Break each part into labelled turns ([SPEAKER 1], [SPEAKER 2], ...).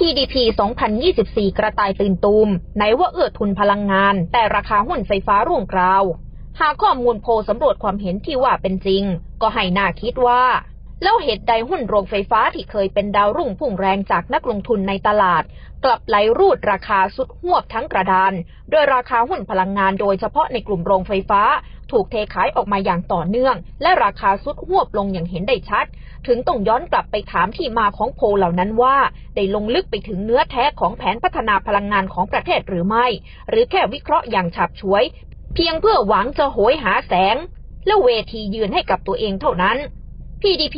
[SPEAKER 1] PDP 2024 กระต่ายตื่นตูมไหนว่าเอื้อทุนพลังงาน แต่ราคาหุ้นไฟฟ้าร่วงกราว หากข้อมูลโพสำรวจความเห็นที่ว่าเป็นจริง ก็ให้น่าคิดว่า แล้วเหตุใดหุ้นโรงไฟฟ้าที่เคยเป็นดาวรุ่งพุ่งแรงจากนักลงทุนในตลาด กลับไหลรูดราคาสุดหวบทั้งกระดาน โดยราคาหุ้นพลังงานโดยเฉพาะในกลุ่มโรงไฟฟ้า ถูกเทขายออกมาอย่างต่อเนื่อง และราคาสุดหวบลงอย่างเห็นได้ชัด ถึงต้องย้อนกลับไปถามที่มาของโพลเหล่านั้นว่า ได้ลงลึกไปถึงเนื้อแท้ของแผนพัฒนาพลังงานของประเทศหรือไม่ หรือแค่วิเคราะห์อย่างฉับฉวย เพียงเพื่อหวังจะโหยหาแสง และเวทียืนให้กับตัวเองเท่านั้น PDP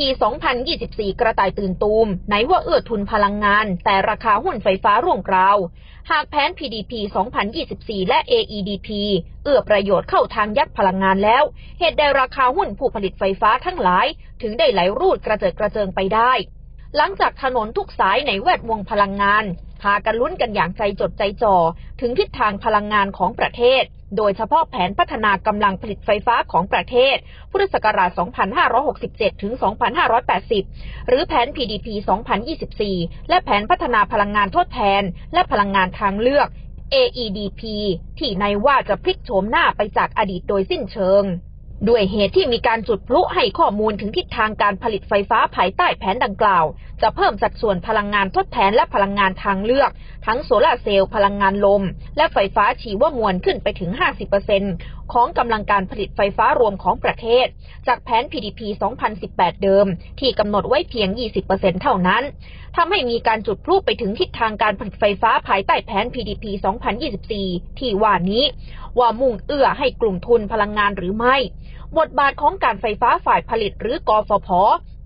[SPEAKER 1] 2024 กระต่ายตื่นตูม ไหนว่าเอื้อทุนพลังงาน แต่ราคาหุ้นไฟฟ้าร่วงกราว หากแผน PDP 2024 และ AEDP เอื้อประโยชน์เข้าทางยักษ์พลังงานแล้ว เหตุใดราคาหุ้นผู้ผลิตไฟฟ้าทั้งหลาย ถึงได้ไหลรูดกระเจิดกระเจิงไปได้ หลังจากถนนทุกสายในแวดวงพลังงาน พากันลุ้นกันอย่างใจจดใจจ่อถึงทิศทางพลังงานของประเทศ โดยเฉพาะแผนพัฒนากำลังผลิตไฟฟ้าของประเทศ พุทธศักราช 2567 ถึง 2580 หรือแผน PDP 2024 และแผนพัฒนาพลังงานทดแทน และพลังงานทางเลือก AEDP ที่ในว่าจะพลิกโฉมหน้าไปจากอดีตโดยสิ้นเชิง ด้วยเหตุที่มีการจุดพลุให้ข้อมูลถึงทิศทางการผลิตไฟฟ้าภายใต้แผนดังกล่าว จะเพิ่มสัดส่วนพลังงานทดแทนและพลังงานทางเลือก ทั้งโซลาร์เซลล์พลังงานลมและไฟฟ้าชีวมวลขึ้นไปถึง 50%ของกำลังการผลิตไฟฟ้ารวมของประเทศ จากแผน PDP 2018 เดิม ที่กำหนดไว้เพียง 20%เท่านั้นทำให้มีการจุดพลุไปถึงทิศทางการผลิตไฟฟ้าภายใต้แผน PDP 2024 ที่ว่านี้ ว่ามุ่งเอื้อให้กลุ่มทุนพลังงานหรือไม่ บทบาทของการไฟฟ้าฝ่ายผลิตหรือกฟผ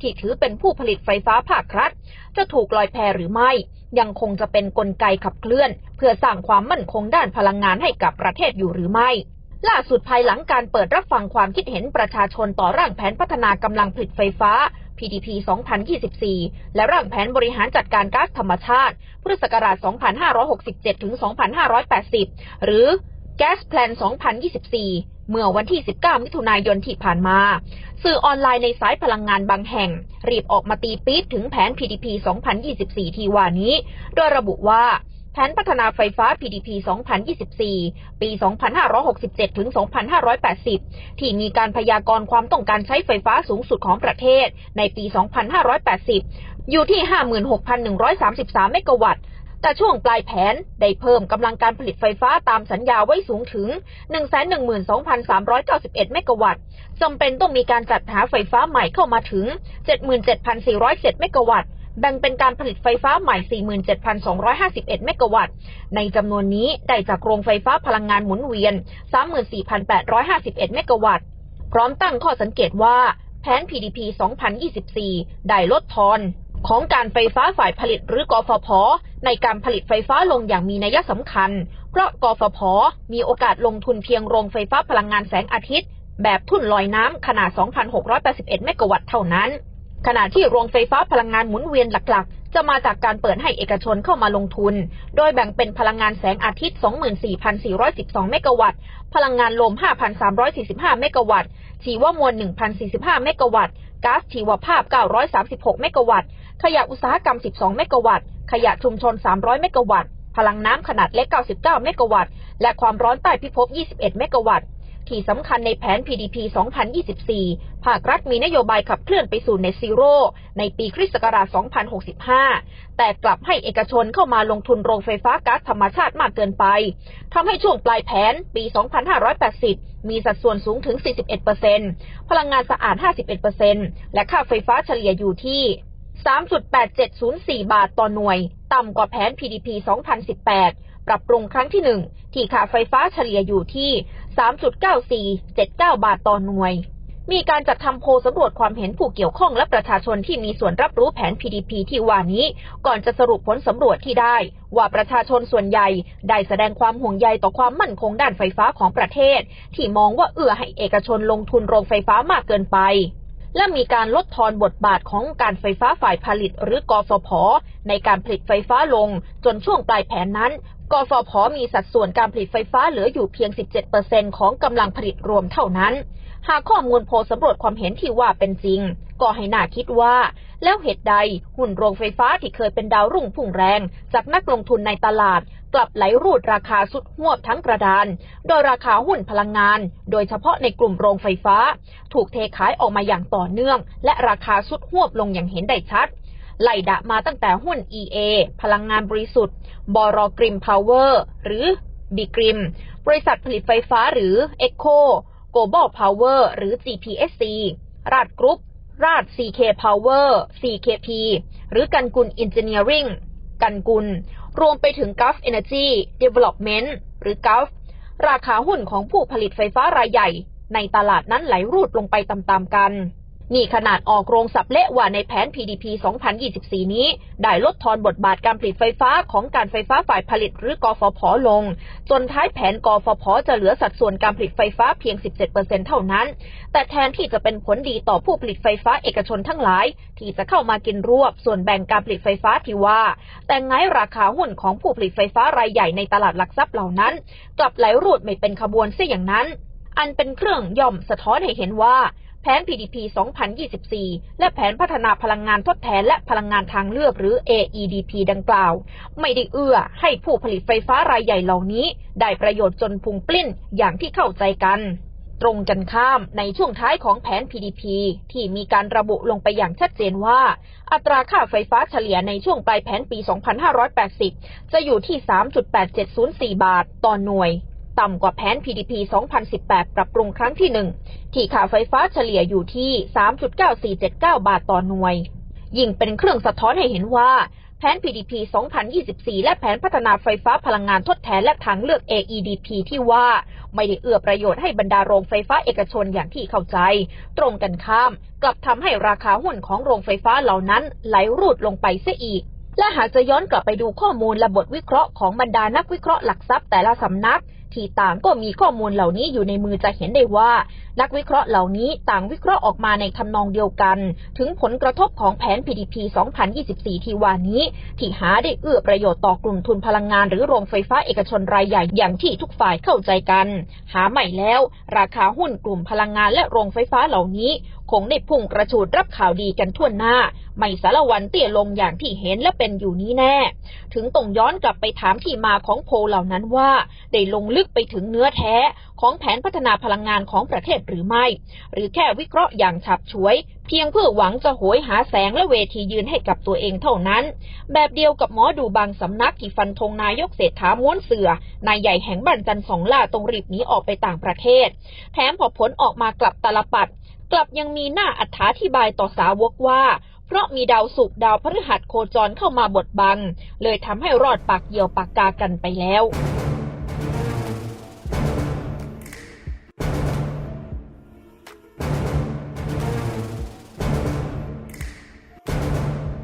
[SPEAKER 1] ที่ถือเป็นผู้ผลิตไฟฟ้าภาครัฐ จะถูกลอยแพหรือไม่ ยังคงจะเป็นนกลไกขับเคลื่อน เพื่อสร้างความมั่นคงด้านพลังงานให้กับประเทศอยู่หรือไม่ล่าสุดภายหลังการเปิดรับฟังความคิดเห็นประชาชนต่อร่างแผนพัฒนากำลังผลิตไฟฟ้า PDP 2024 และร่างแผนบริหารจัดการก๊าซธรรมชาติ พุทธศักราช 2567 ถึง 2580 หรือ Gas Plan 2024 เมื่อวันที่ 19 มิถุนายนที่ผ่านมา สื่อออนไลน์ในสายพลังงานบางแห่ง รีบออกมาตีปี๊ดถึงแผน PDP 2024 ที่ว่านี้ โดยระบุว่าแผนพัฒนาไฟฟ้า PDP 2024 ปี 2567 ถึง 2580 ที่มีการพยากรณ์ความต้องการใช้ไฟฟ้าสูงสุดของประเทศในปี 2580 อยู่ที่ 56,133 เมกะวัตต์ แต่ช่วงปลายแผนได้เพิ่มกำลังการผลิตไฟฟ้าตามสัญญาไว้สูงถึง 112,391 เมกะวัตต์จำเป็นต้องมีการจัดหาไฟฟ้าใหม่เข้ามาถึง 77,407 เมกะวัตต์แบ่งเป็นการผลิตไฟฟ้าใหม่ 47,251 เมกะวัตต์ ในจำนวนนี้ได้จากโรงไฟฟ้าพลังงานหมุนเวียน 34,851 เมกะวัตต์ พร้อมตั้งข้อสังเกตว่าแผน PDP 2024 ได้ลดทอน ของการไฟฟ้าฝ่ายผลิตหรือกฟผ ในการผลิตไฟฟ้าลงอย่างมีนัยสำคัญ เพราะกฟผ มีโอกาสลงทุนเพียงโรงไฟฟ้าพลังงานแสงอาทิตย์ แบบทุ่นลอยน้ำขนาด 2,681 เมกะวัตต์เท่านั้น ขณะที่โรงไฟฟ้าพลังงานหมุนเวียนหลักๆ จะมาจากการเปิดให้เอกชนเข้ามาลงทุน โดยแบ่งเป็นพลังงานแสงอาทิตย์ 24,412 เมกะวัตต์ พลังงานลม 5,345 เมกะวัตต์ ชีวมวล 1,045 เมกะวัตต์ ก๊าซชีวภาพ 936 เมกะวัตต์ ขยะอุตสาหกรรม 12 เมกะวัตต์ ขยะชุมชน 300 เมกะวัตต์ พลังน้ำขนาดเล็ก 99 เมกะวัตต์ และความร้อนใต้พิภพ 21 เมกะวัตต์ที่สำคัญในแผน PDP 2024 ภาครัฐมีนโยบายขับเคลื่อนไปสู่เนซีโร่ในปีคริสต์ศักราช 2065 แต่กลับให้เอกชนเข้ามาลงทุนโรงไฟฟ้าก๊าซธรรมชาติมากเกินไป ทำให้ช่วงปลายแผนปี 2580 มีสัดส่วนสูงถึง 41%พลังงานสะอาด 51%และค่าไฟฟ้าเฉลี่ยอยู่ที่ 3.8704 บาทต่อหน่วย ต่ำกว่าแผน PDP 2018 ปรับปรุงครั้งที่ 1 ที่ค่าไฟฟ้าเฉลี่ยอยู่ที่ 3.9479 บาทต่อหน่วย มีการจัดทำโพลสำรวจความเห็นผู้เกี่ยวข้องและประชาชนที่มีส่วนรับรู้แผน PDP ที่ว่านี้ ก่อนจะสรุปผลสำรวจที่ได้ ว่าประชาชนส่วนใหญ่ได้แสดงความห่วงใยต่อความมั่นคงด้านไฟฟ้าของประเทศ ที่มองว่าเอื้อให้เอกชนลงทุนโรงไฟฟ้ามากเกินไป และมีการลดทอนบทบาทของการไฟฟ้าฝ่ายผลิตหรือกฟผ ในการผลิตไฟฟ้าลง จนช่วงปลายแผนนั้น กฟผ มีสัดส่วนการผลิตไฟฟ้าเหลืออยู่เพียง 17%ของกำลังผลิตรวมเท่านั้น หากข้อมูลโพลสำรวจความเห็นที่ว่าเป็นจริง ก็ให้น่าคิดว่า แล้วเหตุใด หุ้นโรงไฟฟ้าที่เคยเป็นดาวรุ่งพุ่งแรง จากนักลงทุนในตลาด กลับไหลรูดราคาสุดหวบทั้งกระดาน โดยราคาหุ้นพลังงาน โดยเฉพาะในกลุ่มโรงไฟฟ้า ถูกเทขายออกมาอย่างต่อเนื่อง และราคาสุดหวบลงอย่างเห็นได้ชัดไล่ดะมาตั้งแต่หุ้น EA พลังงานบริสุทธิ์ บรกริมพาวเวอร์ หรือบีกริม บริษัทผลิตไฟฟ้าหรือ Echo Global Power หรือ GPSC ราดกรุ๊ป ราด CK Power CKP หรือกันกุล Engineering กันกุล รวมไปถึง Gulf Energy Development หรือ Gulf ราคาหุ้นของผู้ผลิตไฟฟ้ารายใหญ่ ในตลาดนั้นไหลรูดลงไปตามๆกัน นี่ขนาดออกโรงสับเละว่าในแผน PDP 2024 นี้ ได้ลดทอนบทบาทการผลิตไฟฟ้าของการไฟฟ้าฝ่ายผลิตหรือกฟผลง จนท้ายแผนกฟผจะเหลือสัดส่วนการผลิตไฟฟ้าเพียง 17%เท่านั้น แต่แทนที่จะเป็นผลดีต่อผู้ผลิตไฟฟ้าเอกชนทั้งหลาย ที่จะเข้ามากินรวบส่วนแบ่งการผลิตไฟฟ้าที่ว่า แต่ไงราคาหุ้นของผู้ผลิตไฟฟ้ารายใหญ่ในตลาดหลักทรัพย์เหล่านั้น กลับไหลรูดไม่เป็นขบวนเสียอย่างนั้น อันเป็นเครื่องย่อมสะท้อนให้เห็นว่า ผน PDP 2024 และแผนพัฒนาพลังงานทดแทนและพลังงานทางเลือกหรือ AEDP ดังกล่าว ไม่ได้เอื้อให้ผู้ผลิตไฟฟ้ารายใหญ่เหล่านี้ ได้ประโยชน์จนพุงปลิ้นอย่างที่เข้าใจกันตรงกันข้ามในช่วงท้ายของแผน PDP ที่มีการระบุลงไปอย่างชัดเจนว่า อัตราค่าไฟฟ้าเฉลี่ยในช่วงปลายแผนปี 2580 จะอยู่ที่ 3.8704 บาท ต่อหน่วย ต่ำกว่าแผน PDP 2018 ปรับปรุงครั้งที่ 1 ที่ค่าไฟฟ้าเฉลี่ยอยู่ที่ 3.9479 บาทต่อหน่วย ยิ่งเป็นเครื่องสะท้อนให้เห็นว่า แผน PDP 2024 และแผนพัฒนาไฟฟ้าพลังงานทดแทนและทางเลือก AEDP ที่ว่าไม่ได้เอื้อประโยชน์ให้บรรดาโรงไฟฟ้าเอกชนอย่างที่เข้าใจ ตรงกันข้าม กลับทำให้ราคาหุ้นของโรงไฟฟ้าเหล่านั้นไหลรูดลงไปเสียอีกและหากจะย้อนกลับไปดูข้อมูลและบทวิเคราะห์ของบรรดานักวิเคราะห์หลักทรัพย์แต่ละสำนัก ที่ต่างก็มีข้อมูลเหล่านี้อยู่ในมือจะเห็นได้ว่า นักวิเคราะห์เหล่านี้ต่างวิเคราะห์ออกมาในทำนองเดียวกัน ถึงผลกระทบของแผน PDP 2024 ที่ว่านี้ ที่หาได้เอื้อประโยชน์ต่อกลุ่มทุนพลังงานหรือโรงไฟฟ้าเอกชนรายใหญ่อย่างที่ทุกฝ่ายเข้าใจกัน หาใหม่แล้ว ราคาหุ้นกลุ่มพลังงานและโรงไฟฟ้าเหล่านี้คงได้พุ่งกระฉูดรับข่าวดีกันทั่วหน้า ไม่สารวันเตี้ยลงอย่างที่เห็นและเป็นอยู่นี้แน่ ถึงต้องย้อนกลับไปถามที่มาของโพลเหล่านั้นว่า ได้ลงลึกไปถึงเนื้อแท้ ของแผนพัฒนาพลังงานของประเทศหรือไม่ หรือแค่วิเคราะห์อย่างฉับฉวย เพียงเพื่อหวังจะโหยหาแสงและเวทียืนให้กับตัวเองเท่านั้น แบบเดียวกับหมอดูบางสำนักที่ฟันธงนายกเศรษฐาม้วนเสือนายใหญ่แห่งบ้านจันสองล่าตรงรีบหนีออกไปต่างประเทศ แถมพอผลออกมากลับตลปัด กลับยังมีหน้าอธิบายต่อสาวกว่า เพราะมีดาวศุกร์ดาวพฤหัสโคจรเข้ามาบดบัง เลยทำให้รอดปากเหี่ยวปากกากันไปแล้ว